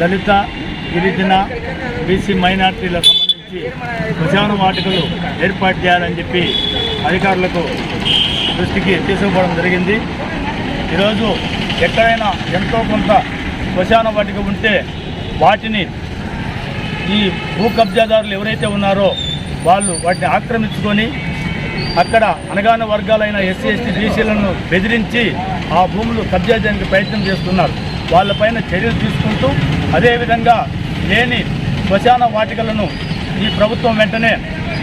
దళిత గిరిజన బీసీ మైనార్టీలకు సంబంధించి శ్మశాన వాటికలు ఏర్పాటు చేయాలని చెప్పి అధికారులకు దృష్టికి తీసుకుపోవడం జరిగింది. ఈరోజు ఎక్కడైనా ఎంతో కొంత శ్మశాన వాటిక ఉంటే వాటిని ఈ భూ కబ్జాదారులు ఎవరైతే ఉన్నారో వాళ్ళు వాటిని ఆక్రమించుకొని అక్కడ అనగాన వర్గాలైన ఎస్సీ ఎస్టీ బీసీలను బెదిరించి ఆ భూములు కబ్జా చేయడానికి ప్రయత్నం చేస్తున్నారు. వాళ్ళపైన చర్యలు తీసుకుంటూ అదేవిధంగా లేని శ్మశాన వాటికలను ఈ ప్రభుత్వం వెంటనే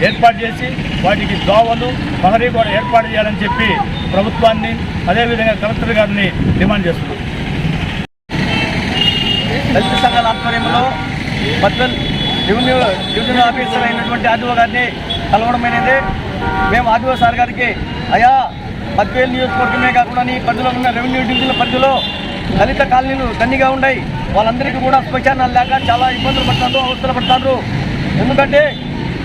ఏర్పాటు చేసి వాటికి దోవలు పహరీ కూడా ఏర్పాటు చేయాలని చెప్పి ప్రభుత్వాన్ని అదేవిధంగా కలెక్టర్ గారిని డిమాండ్ చేస్తున్నాం. దళిత సంఘాల ఆధ్వర్యంలో బద్వెల్ రెవెన్యూ డివిజనల్ ఆఫీసర్ అయినటువంటి ఆదివ గారిని కలవడమైనది మేము ఆదివ సార్ గారికి అయా బద్వేల్ నియోజకవర్గమే కాకుండా నీ పరిధిలో ఉన్న రెవెన్యూ డివిజన్ పరిధిలో దళిత కాలనీలు దండిగా ఉన్నాయి వాళ్ళందరికీ కూడా స్వచ్ఛానాలు లేక చాలా ఇబ్బందులు పడతారు అవసరం ఎందుకంటే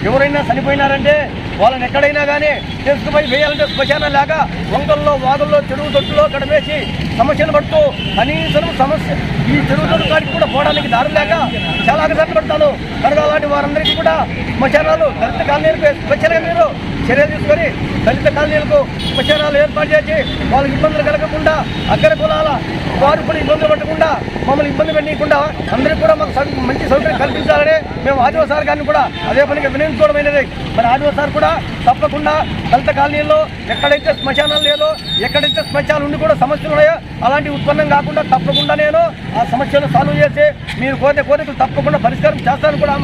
ఎవరైనా చనిపోయినారంటే వాళ్ళని ఎక్కడైనా కానీ తీసుకుపోయి వేయాలంటే శ్మశానం లేక వంగల్లో వాగుల్లో చెరువు తొట్టులో కడమేసి సమస్యలు పడుతూ కనీసం సమస్య ఈ చెరువు తొట్టు కాడికి కూడా పోవడానికి దారి లేక చాలా అగసాట్లు పడతాను. కనుక అలాంటి వారందరికీ కూడా శ్మశానాలు దళిత కాలనీలకు స్వచ్ఛంగా మీరు చర్యలు తీసుకొని దళిత కాలనీలకు శ్మశానాలు ఏర్పాటు చేసి వాళ్ళకి ఇబ్బందులు కలగకుండా అగ్ర కులాల వారు కూడా ఇబ్బందులు పట్టకుండా మమ్మల్ని ఇబ్బంది పెట్టకుండా అందరికీ కూడా మాకు మంచి సౌకర్యం కల్పించాలని మేము ఆదివ సార్ గారిని కూడా అదే పనిగా వినియోగించుకోవడమైనది. మరి ఆదివ సార్ కూడా తప్పకుండా దళిత కాలనీల్లో ఎక్కడైతే శ్మశానాలు లేదో ఎక్కడైతే శ్మశానాలు ఉండి కూడా సమస్యలు ఉన్నాయో అలాంటి ఉత్పన్నం కాకుండా తప్పకుండా నేను ఆ సమస్యను సాల్వ్ చేసి మీరు కోరిన కోరికలు తప్పకుండా పరిష్కారం చేస్తాను కూడా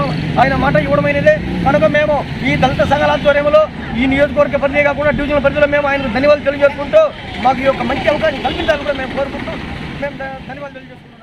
ఆయన మాట ఇవ్వడమైనదే. కనుక మేము ఈ దళిత సంఘాల ఆధ్వర్యంలో ఈ నియోజకవర్గ పరిధి కాకుండా డివిజన్ పరిధిలో మేము ఆయనకు ధన్యవాదాలు తెలియజేసుకుంటూ మాకు ఈ యొక్క మంచి అవకాశం కల్పించాలని కూడా మేము కోరుకుంటూ మేము ధన్యవాదాలు తెలియజేసుకుంటాం